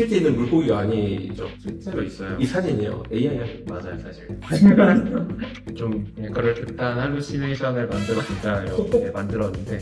실제 있는 물고기가 아니죠. 실제로 있어요. 이 사진이요. AI 맞아요, 사실. 좀 그냥 그럴듯한 할루시네이션을 만들어보자 이렇게 만들었는데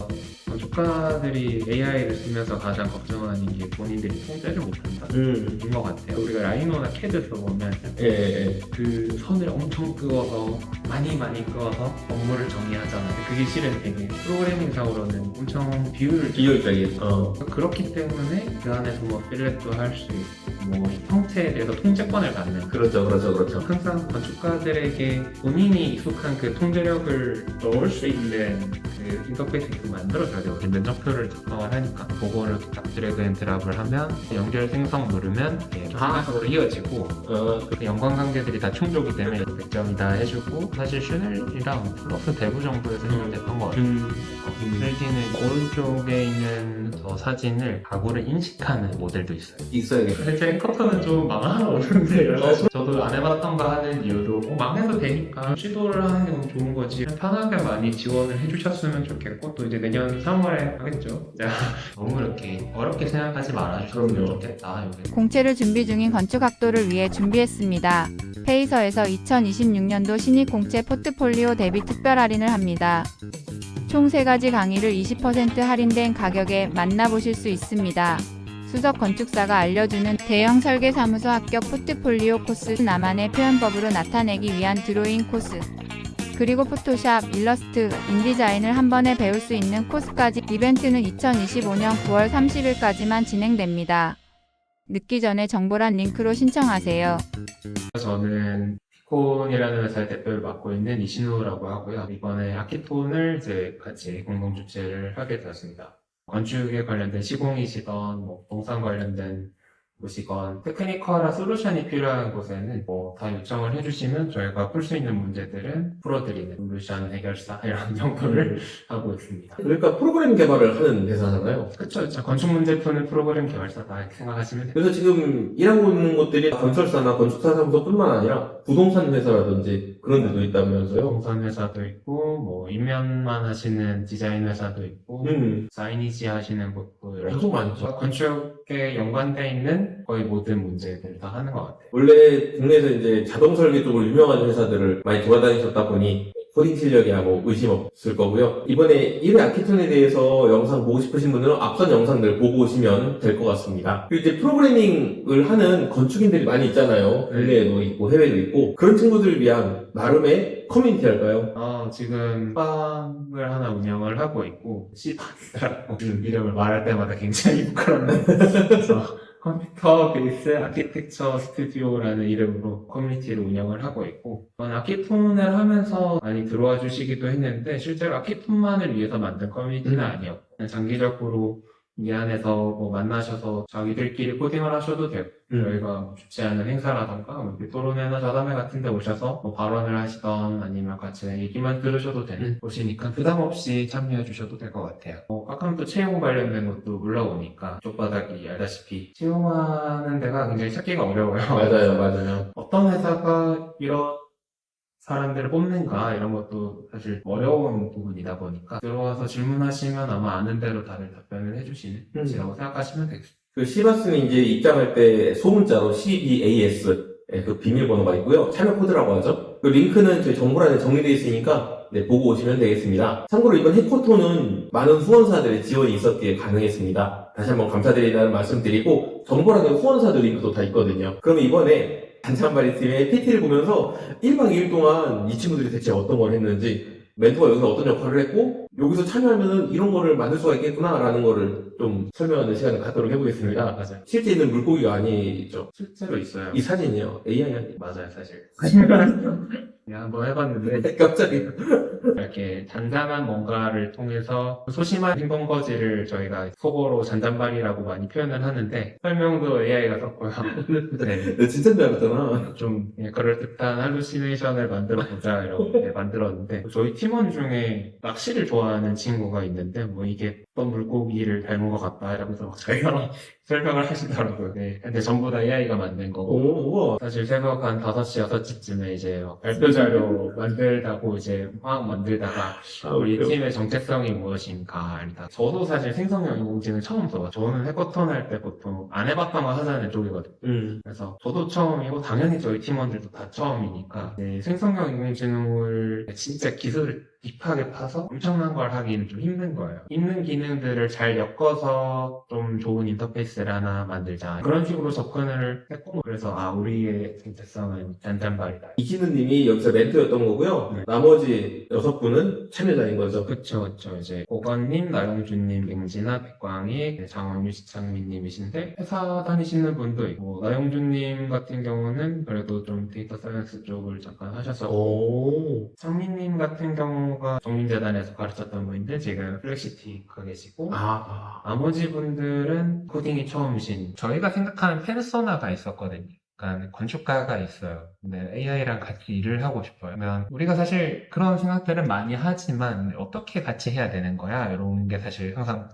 건축가들이 AI를 쓰면서 가장 걱정하는 게 본인들이 통제를 못한다. 음. 인것 같아요. 우리가 라이노나 캐드 써보면 예, 예. 그 선을 엄청 그어서 많이 많이 그어서 업무를 정의하잖아요. 그게 실은 되게 프로그래밍상으로는 엄청 비율을 비효율적인. 어. 그렇기 때문에 그 안에서 뭐 필렛도 할 수 있고 뭐이 형태에 대해서 통제권을 갖는 그렇죠, 그렇죠, 그렇죠. 항상 건축가들에게 본인이 익숙한 그 통제력을 넣을 수 있는 그 인터페이스를 만들어줘야 돼요. 면접표를 작성을 하니까 그거를 딱 드래그 앤 드랍을 하면 연결 생성 누르면 이렇게 하나로 이어지고 어, 그 연관관계들이 다 충족이 되면 100점이다 해주고 사실 슈넬이랑 플러스 대부 정도에서 해결됐던 것 같아요. 음. 3D는 오른쪽에 있는 저 사진을 가구를 인식하는 모델도 있어요. 있어야겠다. 실제 커터는 좀 망하는데 저도 안 해봤던가 하는 이유도 어, 망해도 되니까 시도를 하는 게 너무 좋은 거지 편하게 많이 지원을 해주셨으면 좋겠고 또 이제 내년 3월 에 하겠죠. 자, 너무 이렇게 어렵게 생각하지 말아주셨으면 그럼요. 좋겠다. 여기. 공채를 준비 중인 건축학도를 위해 준비했습니다. 페이서에서 2026년도 신입 공채 포트폴리오 대비 특별 할인을 합니다. 총 3가지 강의를 20% 할인된 가격에 만나보실 수 있습니다. 수석 건축사가 알려주는 대형 설계사무소 합격 포트폴리오 코스 나만의 표현법으로 나타내기 위한 드로잉 코스 그리고 포토샵, 일러스트, 인디자인을 한 번에 배울 수 있는 코스까지 이벤트는 2025년 9월 30일까지만 진행됩니다. 늦기 전에 정보란 링크로 신청하세요. 저는 피콘이라는 회사의 대표를 맡고 있는 이신우라고 하고요. 이번에 아키톤을 이제 같이 공동 주최를 하게 되었습니다. 건축에 관련된 시공이시던 뭐 동산 관련된 곳이건 테크니컬한 솔루션이 필요한 곳에는 뭐 다 요청을 해주시면 저희가 풀 수 있는 문제들은 풀어드리는 솔루션 해결사 이런 정도를 하고 있습니다. 그러니까 프로그램 개발을 하는 회사잖아요. 그쵸, 그쵸. 건축 문제 푸는 프로그램 개발사다 이렇게 생각하시면 돼요. 그래서 지금 일하고 있는 곳들이 건설사나 건축사 사무소뿐만 아니라 부동산 회사라든지 그런 데도 있다면서요. 동산 회사도 있고 뭐 인면만 하시는 디자인 회사도 있고 음, 사이니지 하시는 곳 도 엄청 많죠. 건축에 연관돼 있는 거의 모든 문제들 다 하는 것 같아요. 원래 국내에서 이제 자동 설계 쪽으로 유명한 회사들을 많이 돌아다니셨다 보니 코딩 실력이야 뭐 의심 없을 거고요. 이번에 1회 아키톤에 대해서 영상 보고 싶으신 분들은 앞선 영상들 보고 오시면 될 것 같습니다. 그리고 이제 프로그래밍을 하는 건축인들이 많이 있잖아요. 국내에도 있고 해외에도 있고 그런 친구들을 위한 나름의 커뮤니티 할까요? 어, 지금 빵을 하나 운영을 하고 있고 시박스라고 이름을 말할 때마다 굉장히 부끄럽네. 그래서 컴퓨터 베이스 아키텍처 스튜디오라는 이름으로 커뮤니티를 운영을 하고 있고 이번 아키톤을 하면서 많이 들어와 주시기도 했는데 실제로 아키톤만을 위해서 만든 커뮤니티는 음. 아니었고 장기적으로 이 안에서 뭐 만나셔서 자기들끼리 코딩을 하셔도 되고 음. 저희가 뭐 주최하는 행사라던가 뭐 이렇게 토론회나 자담회 같은 데 오셔서 뭐 발언을 하시던 아니면 같이 얘기만 들으셔도 되는 음. 곳이니까 부담 없이 참여해 주셔도 될 것 같아요. 뭐 아까부터 채용 관련된 것도 올라오니까 쪽바닥이 알다시피 채용하는 데가 굉장히 찾기가 어려워요. 맞아요, 맞아요. 어떤 회사가 이런 사람들을 뽑는가 이런 것도 사실 어려운 부분이다 보니까 들어와서 질문하시면 아마 아는 대로 다들 답변을 해주시는 음. 곳이라고 생각하시면 되겠습니다. 그 시바스는 이제 입장할 때 소문자로 CBAS 예, 그 비밀번호가 있고요. 참여 코드라고 하죠. 그 링크는 저희 정보란에 정리되어 있으니까 네, 보고 오시면 되겠습니다. 참고로 이번 해커톤은 많은 후원사들의 지원이 있었기에 가능했습니다. 다시 한번 감사드린다는 말씀 드리고 정보란에 후원사들 링크도 다 있거든요. 그럼 이번에 단창바리 팀의 PT를 보면서 1박 2일 동안 이 친구들이 대체 어떤 걸 했는지 멘토가 여기서 어떤 역할을 했고 여기서 참여하면은 이런 거를 만들 수가 있겠구나라는 거를 좀 설명하는 시간을 갖도록 해보겠습니다. 맞아요. 실제 있는 물고기가 아니죠. 실제로 있어요. 이 사진이요. AI 아니. 맞아요, 사실. 그냥 한번 해봤는데 갑자기. 이렇게 잔잔한 뭔가를 통해서 소심한 흰번거지를 저희가 속어로 잔잔바리라고 많이 표현을 하는데 설명도 AI가 썼고요. 네. 내 진짜인 줄 알았잖아. 좀 그냥 그럴듯한 할루시네이션을 만들어 보자 이렇게 만들었는데 저희 팀원 중에 낚시를 좋아하는 친구가 있는데 뭐 이게 어떤 물고기를 닮은 것 같다 이러면서 막 자기가 설명을 하시더라고요. 네. 근데 전부 다 AI가 만든 거고 오, 우와. 사실 새벽 한 5시, 6시쯤에 이제 막 발표 자료 만들다고 이제 화학 만들다가 아, 우리? 팀의 정체성이 무엇인가 일단 저도 사실 생성형 인공지능 처음 써봐 저는 해커톤 할때 보통 안 해봤던 거 하자는 쪽이거든요 음. 그래서 저도 처음이고 당연히 저희 팀원들도 다 처음이니까 네, 생성형 인공지능을 진짜 기술을 딥하게 파서 엄청난 걸 하기는 좀 힘든 거예요. 있는 기능들을 잘 엮어서 좀 좋은 인터페이스를 하나 만들자. 그런 식으로 접근을 했고 그래서 아 우리의 정체성은 잔잔발이다. 이진우님이 여기서 멘트였던 거고요. 네. 나머지 여섯 분은 참여자인 거죠. 그쵸, 그쵸. 이제, 고건님, 나영준님, 맹진아, 백광희, 장원유, 시창민님이신데, 회사 다니시는 분도 있고, 나영준님 같은 경우는 그래도 좀 데이터 사이언스 쪽을 잠깐 하셨었고, 오. 창민님 같은 경우 가 정민재단에서 가르쳤던 분인데, 지금 플렉시티 가 계시고, 아, 아. 나머지 분들은 코딩이 처음이신, 저희가 생각하는 페르소나가 있었거든요. 그러니까 건축가가 있어요. 근데 AI랑 같이 일을 하고 싶어요. 그러면 우리가 사실 그런 생각들은 많이 하지만 어떻게 같이 해야 되는 거야? 이런 게 사실 항상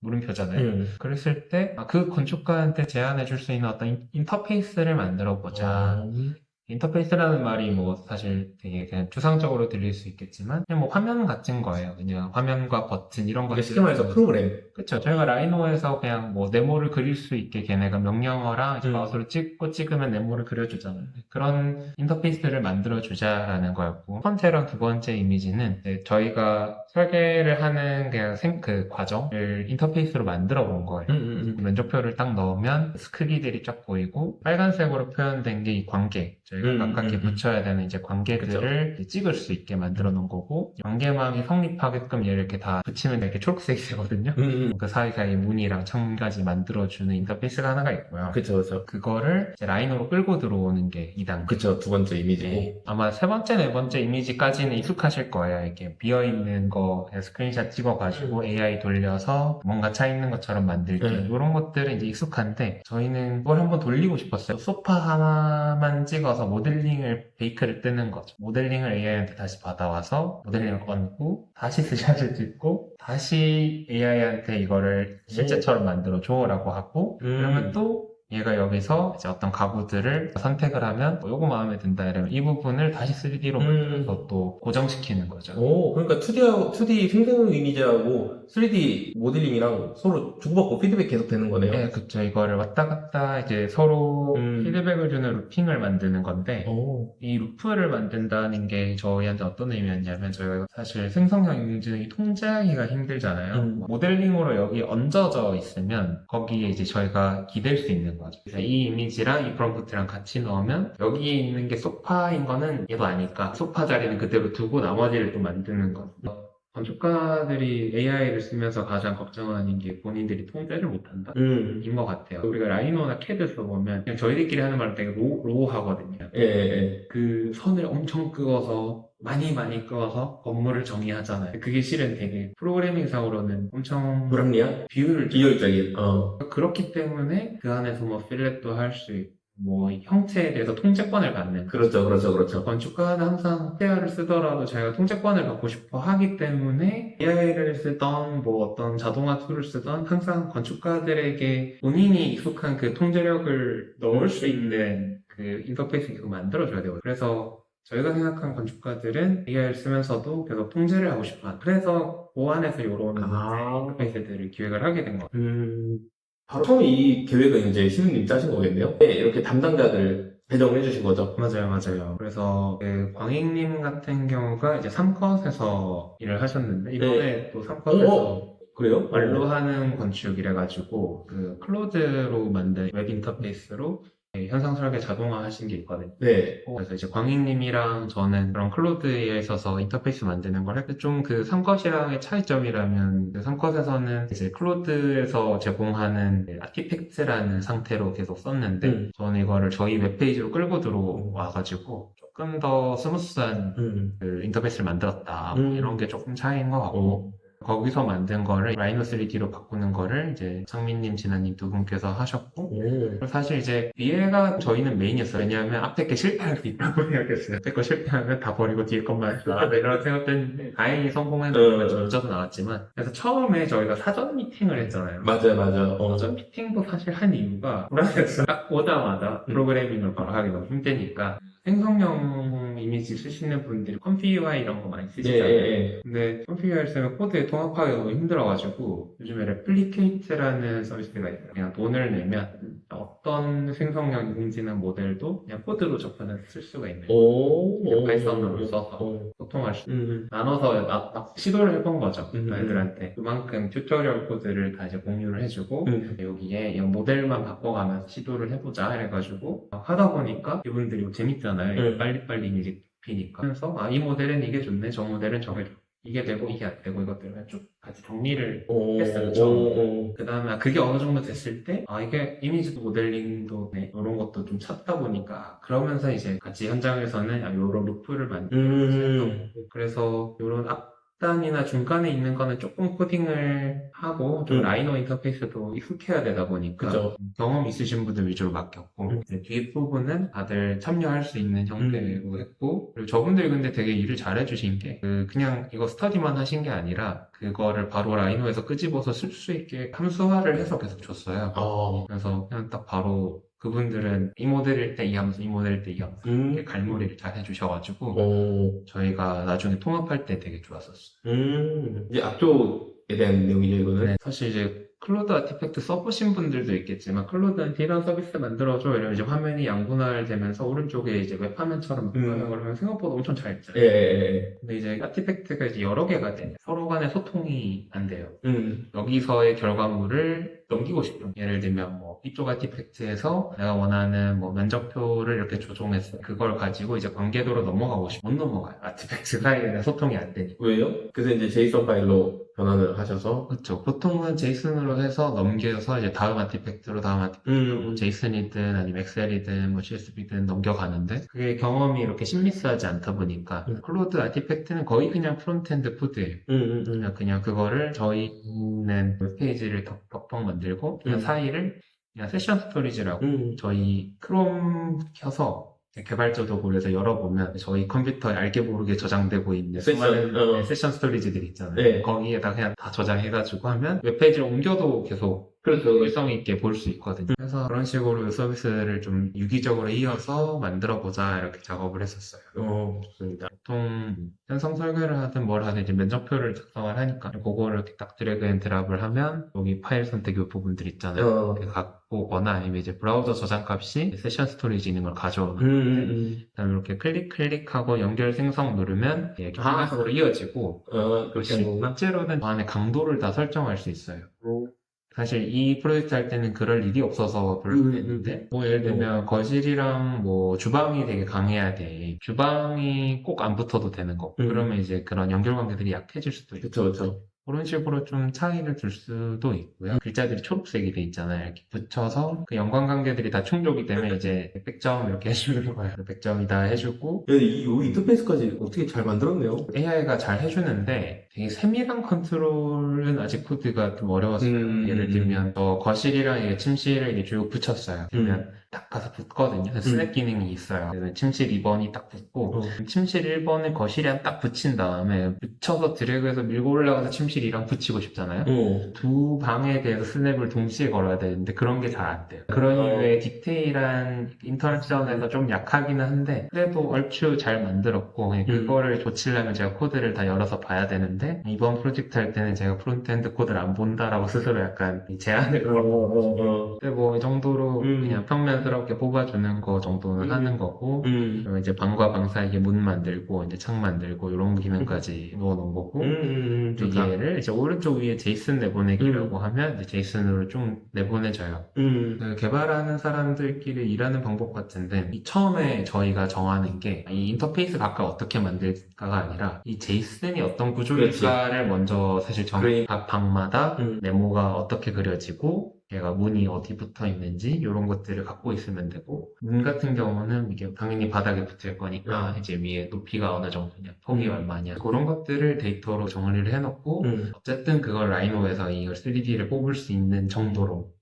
물음표잖아요. 음. 그랬을 때 그 건축가한테 제안해 줄 수 있는 어떤 인- 인터페이스를 만들어 보자. 음. 인터페이스라는 말이 뭐 사실 되게 그냥 추상적으로 들릴 수 있겠지만 그냥 뭐 화면 같은 거예요. 그냥 화면과 버튼 이런 거 쉽게 말해서 프로그램. 그쵸. 저희가 라이노에서 그냥 뭐 네모를 그릴 수 있게 걔네가 명령어랑 이제 음. 마우스로 찍고 찍으면 네모를 그려주잖아요. 그런 인터페이스를 만들어 주자라는 거였고, 첫 번째랑 두 번째 이미지는 이제 저희가 설계를 하는 그냥 생, 그 과정을 인터페이스로 만들어 본 거예요. 음, 음, 음. 면적표를 딱 넣으면 크기들이 쫙 보이고 빨간색으로 표현된 게 이 관계 저희 가 음, 가깝게 음, 음. 붙여야 되는 이제 관계들을 이제 찍을 수 있게 만들어 놓은 거고 관계망이 성립하게끔 얘를 이렇게 다 붙이면 이렇게 초록색이 되거든요 음, 음. 그 사이사이 문이랑 창문까지 만들어주는 인터페이스가 하나가 있고요 그쵸, 그쵸. 그거를 이제 라인으로 끌고 들어오는 게 2단계 그쵸, 두 번째 이미지고. 네. 아마 세 번째, 네 번째 이미지까지는 익숙하실 거예요. 이렇게 비어있는 거 스크린샷 찍어가지고 AI 돌려서 뭔가 차 있는 것처럼 만들기. 네. 이런 것들은 이제 익숙한데 저희는 그걸 한번 돌리고 싶었어요. 소파 하나만 찍어서 모델링을, 베이크를 뜨는 거죠. 모델링을 AI한테 다시 받아와서 모델링을 얹고 다시 스샷을 찍고 다시 AI한테 이거를 실제처럼 만들어 줘 라고 하고 음. 그러면 또 얘가 여기서 이제 어떤 가구들을 선택을 하면 뭐 요거 마음에 든다 이러면 이 부분을 다시 3D로 음. 만들어서 또 고정시키는 거죠. 오, 그러니까 2D하고, 2D 생성 이미지하고 3D 모델링이랑 서로 주고받고 피드백 계속 되는 거네요. 네, 그쵸. 이거를 왔다 갔다 이제 서로 음. 피드백을 주는 루핑을 만드는 건데 오. 이 루프를 만든다는 게 저희한테 어떤 의미였냐면 저희가 사실 생성형 인공지능이 통제하기가 힘들잖아요. 음. 모델링으로 여기 얹어져 있으면 거기에 이제 저희가 기댈 수 있는 거죠. 그래서 이 이미지랑 이 프롬프트랑 같이 넣으면 여기에 있는 게 소파인 거는 얘도 아니까 소파 자리는 그대로 두고 나머지를 또 만드는 거죠. 건축가들이 AI를 쓰면서 가장 걱정하는 게 본인들이 통제를 못한다. 음. 인것 같아요. 우리가 라이노나 캐드 써보면 그냥 저희들끼리 하는 말은 되게 로, 로우하거든요. 예, 예, 그 선을 엄청 끄어서 많이 많이 끄어서 건물을 정의하잖아요. 그게 실은 되게 프로그래밍상으로는 예. 엄청 불합리한? 비율을 비효율적인. 어. 그렇기 때문에 그 안에서 뭐 필렛도 할 수 있고 뭐 형태에 대해서 통제권을 갖는 그렇죠, 그렇죠, 그렇죠. 건축가는 항상 AI를 쓰더라도 자기가 통제권을 갖고 싶어 하기 때문에 AI를 쓰던 뭐 어떤 자동화 툴을 쓰던 항상 건축가들에게 본인이 익숙한 그 통제력을 넣을 수 있는 그 인터페이스를 계속 만들어줘야 되거든요. 그래서 저희가 생각한 건축가들은 AI를 쓰면서도 계속 통제를 하고 싶어 그래서 그 안에서 이런 아. 인터페이스들을 기획을 하게 된 거예요. 음. 바로 처음에 이 계획은 이제 신우님 짜신 거겠네요? 네, 이렇게 담당자들 배정을 해주신 거죠. 맞아요, 맞아요. 그래서 그 광익님 같은 경우가 이제 삼컷에서 일을 하셨는데 이번에 또 삼컷에서 어, 그래요? 말로 하는 건축이래 가지고 그 클로드로 만든 웹 인터페이스로 네, 현상 설계 자동화 하신 게 있거든요. 네. 그래서 이제 광익님이랑 저는 그런 클로드에 있어서 인터페이스 만드는 걸 했는데 좀 그 삼컷이랑의 차이점이라면 그 삼컷에서는 이제 클로드에서 제공하는 아티팩트라는 상태로 계속 썼는데 음. 저는 이거를 저희 웹페이지로 끌고 들어와가지고 조금 더 스무스한 음. 그 인터페이스를 만들었다 뭐 음. 이런 게 조금 차이인 것 같고 어. 거기서 만든 거를 라이노 3D로 바꾸는 거를 이제 창민님, 진아님 두 분께서 하셨고 오. 사실 이제 위에가 저희는 메인이었어요. 왜냐하면 앞에 게 실패할 수 있다고 생각했어요. 앞에 거 실패하면 다 버리고 뒤에 것만 나와서 이런 생각했는데 다행히 성공했는데 어, 어. 점점 나왔지만 그래서 처음에 저희가 사전 미팅을 했잖아요. 맞아요, 맞아요. 어. 사전 미팅도 사실 한 이유가 불안했어요. 딱 오자마자 프로그래밍을 바로 하기 너무 힘드니까 생성형 이미지 쓰시는 분들이 컴퓨UI 이런 거 많이 예, 쓰시잖아요. 예, 예. 근데 컴퓨터를 쓰면 코드에 통합하기가 너무 힘들어가지고 요즘에 레플리케이트라는 서비스가 있어요. 그냥 돈을 내면 어떤 생성형 인지능 모델도 그냥 코드로 접근해서 쓸 수가 있는. 오. 파이썬으로 써서. 어. 소통할 수 음. 나눠서 나- 나- 시도를 해본 거죠. 음. 애들한테 그만큼 튜토리얼 코드를 다 이제 공유를 해주고 음. 여기에 이 모델만 바꿔가면서 시도를 해보자 해가지고 하다 보니까 이분들이 뭐 재밌잖아요. 음. 빨리빨리 이미지 피니까 그래서 아 이 모델은 이게 좋네, 저 모델은 저게 좋네. 이게 되고 이게 안 되고 이것들을 쭉 같이 정리를 오. 했어요. 그 다음에 그게 어느 정도 됐을 때, 아, 이게 이미지도 모델링도, 네, 이런 것도 좀 찾다 보니까, 그러면서 이제 같이 현장에서는, 아, 요런 루프를 만들고, 음. 그래서 앞 단이나 중간에 있는 거는 조금 코딩을 하고, 좀 음. 라이너 인터페이스도 익숙해야 되다 보니까, 그죠. 경험 있으신 분들 위주로 맡겼고, 음. 이제 뒷부분은 다들 참여할 수 있는 형태로 했고, 그리고 저분들이 근데 되게 일을 잘해주신 게, 그 그냥 이거 스터디만 하신 게 아니라, 그거를 바로 라이노에서 끄집어서 쓸 수 있게 함수화를 해서 계속 줬어요. 어. 그래서 그냥 딱 바로 그분들은 이 모델일 때이 함수, 이 모델일 때이 이렇게 음. 갈무리를 잘 해주셔가지고, 오. 저희가 나중에 통합할 때 되게 좋았었어요. 음. 이제 앞쪽에 대한 내용이죠, 이거는. 네, 사실 이제 클로드 아티팩트 써보신 분들도 있겠지만 클로드한테 이런 서비스 만들어줘 이러면 이제 화면이 양분할되면서 오른쪽에 이제 웹화면처럼 음. 변형을 하면 생각보다 엄청 잘 짜요. 예, 예, 예. 근데 이제 아티팩트가 이제 여러 개가 돼요. 서로 간에 소통이 안 돼요. 음. 여기서의 결과물을 넘기고 싶죠. 예를 들면 뭐 이쪽 아티팩트에서 내가 원하는 뭐 면적표를 이렇게 조종했어. 그걸 가지고 이제 관계도로 넘어가고 싶어. 못 넘어가요. 아티팩트 사이에 소통이 안 되니까. 왜요? 그래서 이제 제이슨 파일로 변환을 하셔서. 그렇죠. 보통은 제이슨으로 해서 넘겨서 이제 다음 아티팩트로 다음 아티팩트 음. 뭐 제이슨이든 아니면 엑셀이든 뭐 CSV든 넘겨가는데 그게 경험이 이렇게 심리스하지 않다 보니까 음. 클로드 아티팩트는 거의 그냥 프론트엔드 코드예요. 음, 음, 음. 그냥, 그냥 그거를 저희는 웹페이지를 덕 덕 만들고 그 음. 사이를 세션 스토리지라고 음. 저희 크롬 켜서 개발자 도구에서 열어보면 저희 컴퓨터에 알게 모르게 저장되고 있는 세션, 수많은 어. 네, 세션 스토리지들 있잖아요. 네. 거기에다 그냥 다 저장해가지고 하면 웹페이지를 옮겨도 계속 그렇죠. 일성 있게 볼 수 있거든요. 그래서 그런 식으로 서비스를 좀 유기적으로 이어서 만들어 보자 이렇게 작업을 했었어요. 어, 좋습니다. 보통 편성 설계를 하든 뭘 하든 이제 면접표를 작성을 하니까 그거를 이렇게 딱 드래그 앤 드랍을 하면 여기 파일 선택 요 부분들 있잖아요. 어. 이렇게 갖고 오거나 아니면 이제 브라우저 저장 값이 세션 스토리지 있는 걸 가져오는 음, 음, 그다음에 이렇게 클릭 클릭하고 연결 생성 누르면 이렇게 아. 화면으로 이어지고 음. 어, 그렇게 하는 거구나. 실제로는 그 안에 강도를 다 설정할 수 있어요. 오. 사실 이 프로젝트 할 때는 그럴 일이 없어서 별로 음, 했는데 뭐 예를 들면 거실이랑 뭐 주방이 되게 강해야 돼. 주방이 꼭 안 붙어도 되는 거. 음. 그러면 이제 그런 연결 관계들이 약해질 수도 그쵸, 그쵸. 그런 식으로 좀 차이를 둘 수도 있고요 글자들이 초록색이 돼 있잖아요 이렇게 붙여서 그 연관 관계들이 다 충족이 되면 이제 100점 이렇게 해주는 거예요 100점이다 해주고 근데 이, 이 인터페이스까지 어떻게 잘 만들었네요. AI가 잘 해주는데 되게 세밀한 컨트롤은 아직 코드가 좀 어려웠어요. 음. 예를 들면 저 거실이랑 이게 침실을 이게 쭉 붙였어요. 그러면 딱 가서 붙거든요. 그래서 스냅 기능이 있어요. 그래서 침실 2번이 딱 붙고 어. 침실 1번을 거실이랑 딱 붙인 다음에 붙여서 드래그해서 밀고 올라가서 침실 2랑 붙이고 싶잖아요. 어. 두 방에 대해서 스냅을 동시에 걸어야 되는데 그런 게 잘 안 돼요. 그런 어. 이유에 디테일한 인터랙션에서 좀 약하기는 한데 그래도 얼추 잘 만들었고 그냥 음. 그거를 조치려면 제가 코드를 다 열어서 봐야 되는데 이번 프로젝트 할 때는 제가 프론트엔드 코드를 안 본다라고 스스로 약간 제한을 어, 걸고 어, 어. 근데 뭐 이 정도로 음. 그냥 평면 스럽게 뽑아주는 거 정도는 음. 하는 거고 음. 그리고 이제 방과 방 사이에 문 만들고 이제 창 만들고 이런 기능까지 넣어놓은 거고 음, 음, 음. 얘를 이제 오른쪽 위에 제이슨 내보내기라고 하면 이제 제이슨으로 좀 내보내줘요. 음. 그 개발하는 사람들끼리 일하는 방법 같은데 이 처음에 저희가 정하는 게 이 인터페이스 각각 어떻게 만들까가 아니라 이 제이슨이 어떤 구조일까를 먼저 사실 정, 그래. 각 방마다 음. 네모가 어떻게 그려지고 얘가 문이 어디 붙어 있는지 이런 것들을 갖고 있으면 되고 문 같은 경우는 이게 당연히 바닥에 붙을 거니까 음. 이제 위에 높이가 어느 정도냐 폭이 음. 얼마냐 그런 것들을 데이터로 정리를 해놓고 음. 어쨌든 그걸 라이노에서 이걸 3D를 뽑을 수 있는 정도로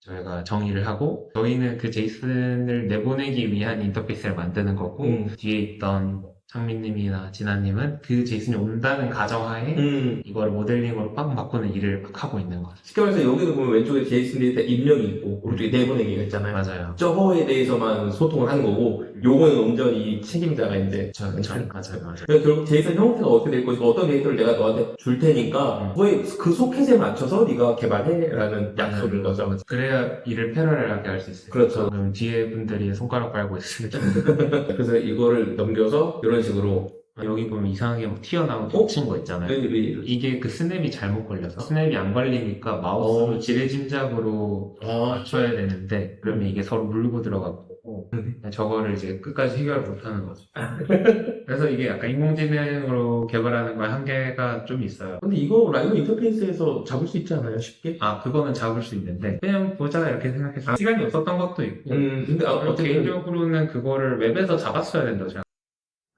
저희가 정의를 하고 저희는 그 제이슨을 내보내기 위한 인터페이스를 만드는 거고 음. 뒤에 있던 창민님이나 진아님은 그 제이슨이 온다는 가정하에 음. 이걸 모델링으로 빡 바꾸는 일을 막 하고 있는 거죠. 쉽게 말해서 여기도 보면 왼쪽에 제이슨 데이터 입력이 있고 오른쪽에 내보내기가 있잖아요. 맞아요. 저거에 대해서만 소통을 하는 거고 요거는 온전히 책임자가 이제 저, 저, 맞아요, 맞아요. 그러니까 결국 제이슨 형태가 어떻게 될 것이고 어떤 데이터를 내가 너한테 줄 테니까 음. 그거에 그 소켓에 맞춰서 네가 개발해라는 약속인 거죠. 그래야 일을 패러렐하게 할 수 있어요. 그렇죠. 그럼 뒤에 분들이 손가락 빨고 있으니까 그래서 이거를 넘겨서 이런 식으로 여기 보면 이상하게 막 튀어나온 어? 겹친 거 있잖아요. 왜, 왜, 이게 그 스냅이 잘못 걸려서 스냅이 안 걸리니까 마우스로 어. 지레짐작으로 아, 맞춰야 되는데 그러면 이게 서로 물고 들어가고 저거를 이제 끝까지 해결 못하는 거죠. 그래서 이게 약간 인공지능으로 개발하는 거에 한계가 좀 있어요. 근데 이거 라이브 인터페이스에서 잡을 수 있지 않아요? 쉽게? 아 그거는 잡을 수 있는데 그냥 보자 이렇게 생각했어요. 시간이 없었던 것도 있고 음, 근데 아, 어쨌든 개인적으로는 그거를 웹에서 잡았어야 된다고 생각.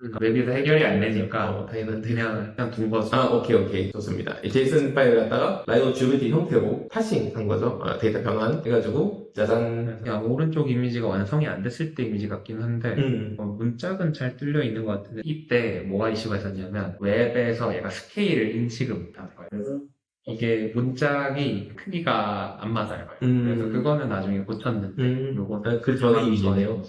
그러니까 웹에서 해결이 안 되니까 어, 당연한데. 그냥 그냥 둔 거죠. 아, 오케이, 오케이. 좋습니다. 이 제이슨 파일을 갖다가 라이노 GBT 형태로 파싱 한 거죠. 아, 데이터 변환 해가지고, 짜잔. 그냥 오른쪽 이미지가 완성이 안 됐을 때 이미지 같긴 한데 음. 어, 문짝은 잘 뚫려 있는 것 같은데 이때 뭐가 이슈가 있었냐면 웹에서 얘가 스케일을 인식을 못하는 거예요. 그래서 이게 문짝이 크기가 안 맞아요. 음. 그래서 그거는 나중에 고쳤는데 음. 요거는 아, 그 전에 이미지네요.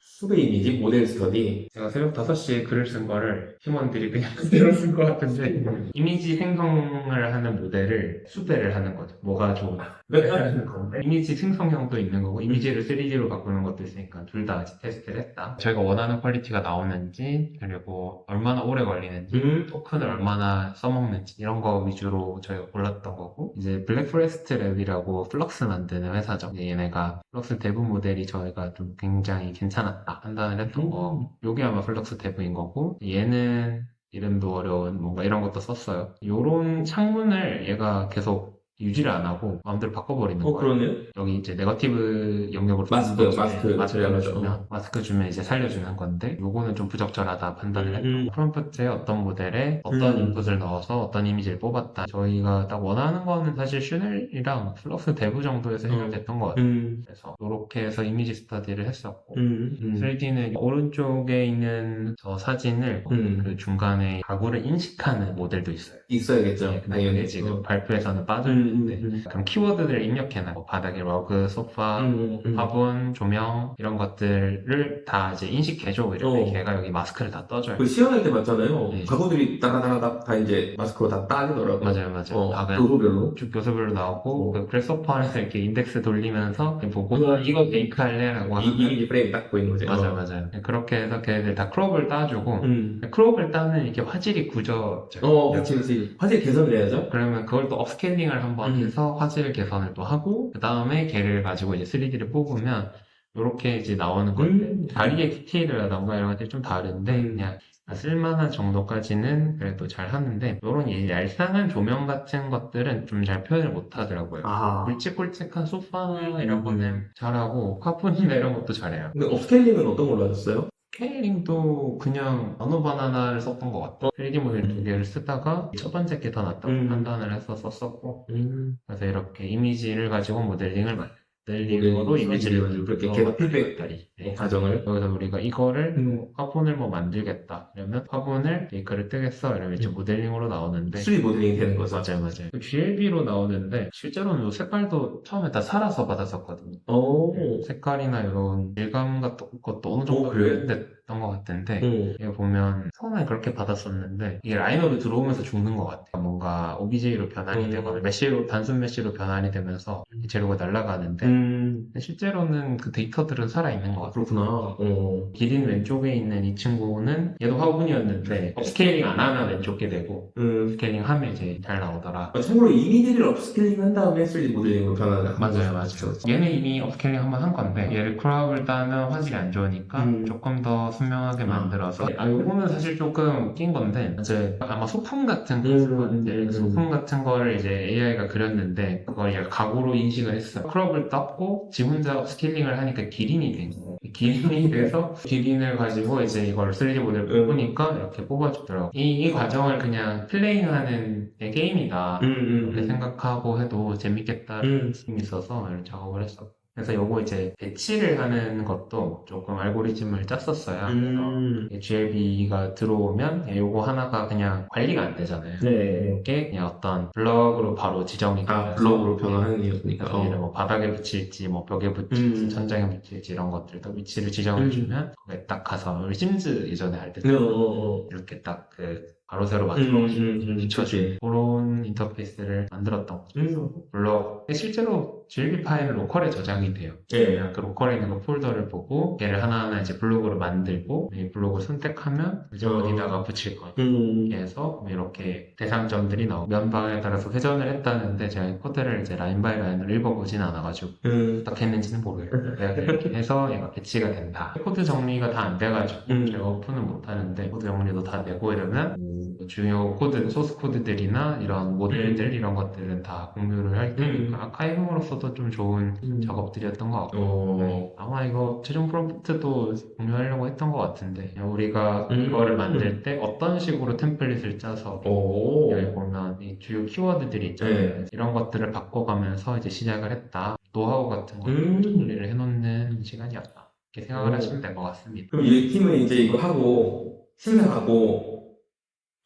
수배 이미지, 모델 스터디. 제가 새벽 5시에 글을 쓴 거를 팀원들이 그냥 그대로 쓴 것 같은데 이미지 생성을 하는 모델을 수배를 하는 거죠. 뭐가 좋으나 하는 건데 이미지 생성형도 있는 거고 이미지를 3D로 바꾸는 것도 있으니까 둘다 테스트를 했다. 저희가 원하는 퀄리티가 나오는지 그리고 얼마나 오래 걸리는지 음. 토큰을 얼마나 써먹는지 이런 거 위주로 저희가 골랐던 거고 이제 블랙포레스트 랩이라고 플럭스 만드는 회사죠. 이제 얘네가 플럭스 데브 모델이 저희가 좀 굉장히 괜찮았다 판단을 했던 음. 거 요게 아마 플럭스 데브인 거고 얘는 이름도 어려운 뭔가 이런 것도 썼어요. 요런 창문을 얘가 계속 유지를 안 하고 마음대로 바꿔버리는 어, 거예요 그러네요. 여기 이제 네거티브 영역으로 마스크, 주면- 마스크 마스크 들어가죠. 주면 마스크 주면 이제 살려주는 건데 요거는 좀 부적절하다 판단을 했고 음. 프롬프트에 어떤 모델에 어떤 음. 인풋을 넣어서 어떤 이미지를 뽑았다 저희가 딱 원하는 거는 사실 슈넬이랑 플럭스 대부 정도에서 해결됐던 것 같아요 음. 그래서 이렇게 해서 이미지 스터디를 했었고 음. 음. 3D는 오른쪽에 있는 저 사진을 음. 그 중간에 가구를 인식하는 모델도 있어요 있어야겠죠. 네, 근데 당연히. 지금 어. 발표에서는 음, 빠져있는데 음, 그럼 키워드들을 입력해놔 뭐 바닥에 러그, 소파, 음, 음. 화분, 조명 이런 것들을 다 이제 인식해줘 이러면 어. 걔가 여기 마스크를 다 떠줘요 그 시연할 때 봤잖아요. 네. 가구들이 따다다닥 다 이제 마스크로 다 따지더라고요. 맞아요 맞아요 어, 다 그냥 도로별로. 쭉 교수별로 나오고 어. 그 그래서퍼 안에서 이렇게 인덱스 돌리면서 보고 음. 이거 베이크 할래라고 이, 이미지 프레임이 딱 보이는 거죠. 맞아요 어. 맞아요 그렇게 해서 걔네들 다 크롭을 따주고 음. 크롭을 따는 이게 화질이 굳어져요 어, 그치, 그치. 화질 개선을 해야죠. 그러면 그걸 또 업스케일링을 한번 음. 해서 화질 개선을 또 하고 그 다음에 걔를 가지고 이제 3D를 뽑으면 이렇게 이제 나오는 건데 음. 다리의 디테일이라던가 이런 것들이 좀 다른데 음. 그냥 쓸만한 정도까지는 그래도 잘 하는데 이런 얄쌍한 조명 같은 것들은 좀 잘 표현을 못 하더라고요 아. 굵직굵직한 소파 이런 거는 잘하고 카푸니나 이런 것도 잘해요 근데 업스케일링은 어떤 걸로 하셨어요? 스케일링도 그냥 나노 바나나를 썼던 것 같아요 3D 모델 두 개를 쓰다가 첫 번째 게 더 낫다고 음. 판단을 해서 썼었고 음. 그래서 이렇게 이미지를 가지고 모델링을 만모 모델링, 이미지를 그렇게 계속 피드백 것들이. 네. 과정을. 여기서 우리가 이거를 음. 뭐 화분을 뭐 만들겠다 이러면 화분을 베이커를 뜨겠어 이러면 이제 음. 모델링으로 나오는데 3D 모델링이 되는 거죠. 맞아요 맞아요 GLB로 나오는데 실제로는 요 색깔도 처음에 다 살아서 받았었거든요 오. 색깔이나 이런 질감 같은 것도 어느 정도? 됐던 것 같은데 음. 여기 보면 처음엔 그렇게 받았었는데 이게 라이너로 들어오면서 죽는 것 같아요 뭔가 OBJ로 변환이 음. 되거나 메쉬로 단순 메쉬로 변환이 되면서 이 재료가 날아가는데 음, 실제로는 그 데이터들은 살아있는 것 같아요. 그렇구나. 어. 기린 왼쪽에 있는 이 친구는 얘도 화분이었는데 업스케일링 안 하면 왼쪽게 되고 음, 스케일링 하면 이제 잘 나오더라. 참고로 이미지를 업스케일링 한 다음에 3D 모델링으로 변하는 맞아요, 맞아요. 얘는 이미 업스케일링 한번 한 건데 얘를 크롭을 따면 화질이 안 좋으니까 음. 조금 더 선명하게 만들어서 아 요거는 사실 조금 웃긴 건데 이제 아마 소품 같은 거 음, 음. 소품 같은 거를 이제 AI가 그렸는데 그걸 얘가 각오로 인식을 했어요. 크롭을 떴고 지 혼자 업스케일링을 하니까 기린이 된 거예요. 기린이 돼서 기린을 가지고 이제 이걸 3D 모델 음. 뽑으니까 이렇게 뽑아주더라고. 이, 이 과정을 그냥 플레잉하는 게임이다. 음, 음, 이렇게 생각하고 해도 재밌겠다 음. 느낌이 있어서 이런 작업을 했어. 그래서 요거 이제 배치를 하는 것도 조금 알고리즘을 짰었어요. 음. GLB가 들어오면 요거 하나가 그냥 관리가 안 되잖아요. 네. 이게 그냥 어떤 블럭으로 바로 지정이 아, 블록으로 변화하는 이었으니까. 그래서 얘를 뭐 바닥에 붙일지 뭐 벽에 붙일지 음. 천장에 붙일지 이런 것들도 위치를 지정해주면 거기에 딱 가서 우리 심즈 예전에 할때 어, 어, 어. 이렇게 딱그 가로 세로 음, 맞춰 음, 음, 붙여주는 그런 인터페이스를 만들었던 거죠. 음. 블록 실제로 GLB 파일은 로컬에 저장이 돼요. 예. 그 로컬에 있는 그 폴더를 보고 얘를 하나하나 이제 블록으로 만들고 이 블록을 선택하면 이제 어. 어디다가 붙일 거예요. 음. 이렇게 해서 이렇게 대상점들이 나오고 면방에 따라서 회전을 했다는데 제가 코드를 이제 라인 바이 라인으로 읽어보진 않아가지고 음. 어떻게 했는지는 모르겠어요. 내가 이렇게 해서 얘가 배치가 된다. 코드 정리가 다 안 돼가지고 음. 제가 오픈은 못하는데 코드 정리도 다 되고 이러면 뭐 중요 코드, 소스 코드들이나 이런 모델들 이런 것들은 다 공유를 할 테니까 음. 아카이빙으로서 도좀 좋은 음. 작업들이었던 것 같고 어. 네. 아마 이거 최종 프롬프트도 공유하려고 했던 것 같은데 우리가 음. 이거를 만들 때 어떤 식으로 템플릿을 짜서 오. 여기 보면 이 주요 키워드들이 있잖아요. 네. 이런 것들을 바꿔가면서 이제 시작을 했다. 노하우 같은 것들 음. 정리를 해놓는 시간이었다. 이렇게 생각을 오. 하시면 될 것 같습니다. 그럼 이 팀은 이제 이거 하고, 심사하고,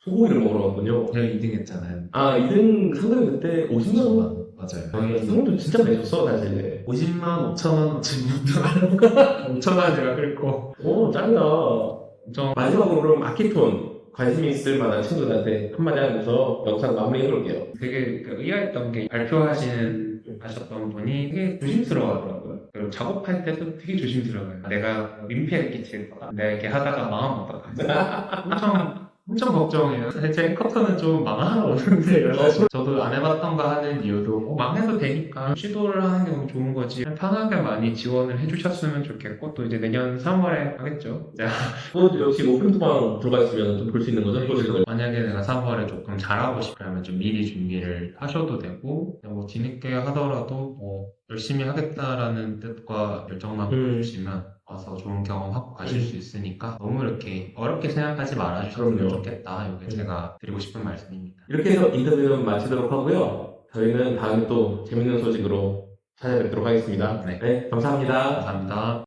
소고기를 먹으러 갔군요. 제가 2등 했잖아요. 아, 2등 상금이 그때 50만 원? 맞아요. 아, 상금도 진짜 많이 줬어, 사실. 50만 5천 원 지금 5천 원 제가 긁고 오, 짱이다. 엄청 마지막으로 그럼 아키톤 관심 있을 만한 친구들한테 한마디 하면서 영상 마무리 해볼게요. 되게 그 의아했던 게 발표하시는 하셨던 분이 되게 조심스러워하더라고요. 그리고 작업할 때도 되게 조심스러워요. 내가 민폐를 끼칠까? 내가 이렇게 하다가 망하면 어떡하지? 엄청 엄청 걱정해요. 제 커터는 좀 망하는데 저도 안 해봤던 거 하는 이유도 뭐 망해도 되니까 시도를 하는 게 너무 좋은 거지. 편하게 많이 지원을 해주셨으면 좋겠고 또 이제 내년 3월에 하겠죠. 자, 그것도 역시 오픈투방 들어가 있으면 좀 볼 수 있는 거죠? 그걸. 만약에 내가 3월에 조금 잘하고 싶으면 좀 미리 준비를 하셔도 되고 뭐 뒤늦게 하더라도 뭐 열심히 하겠다라는 뜻과 열정만 음. 보여주시면 와서 좋은 경험하고 가실 수 있으니까 너무 이렇게 어렵게 생각하지 말아주셨으면 그럼요. 좋겠다 이게 음. 제가 드리고 싶은 말씀입니다 이렇게 해서 인터뷰는 마치도록 하고요. 저희는 다음에 또 재밌는 소식으로 찾아뵙도록 하겠습니다. 네. 네 감사합니다. 감사합니다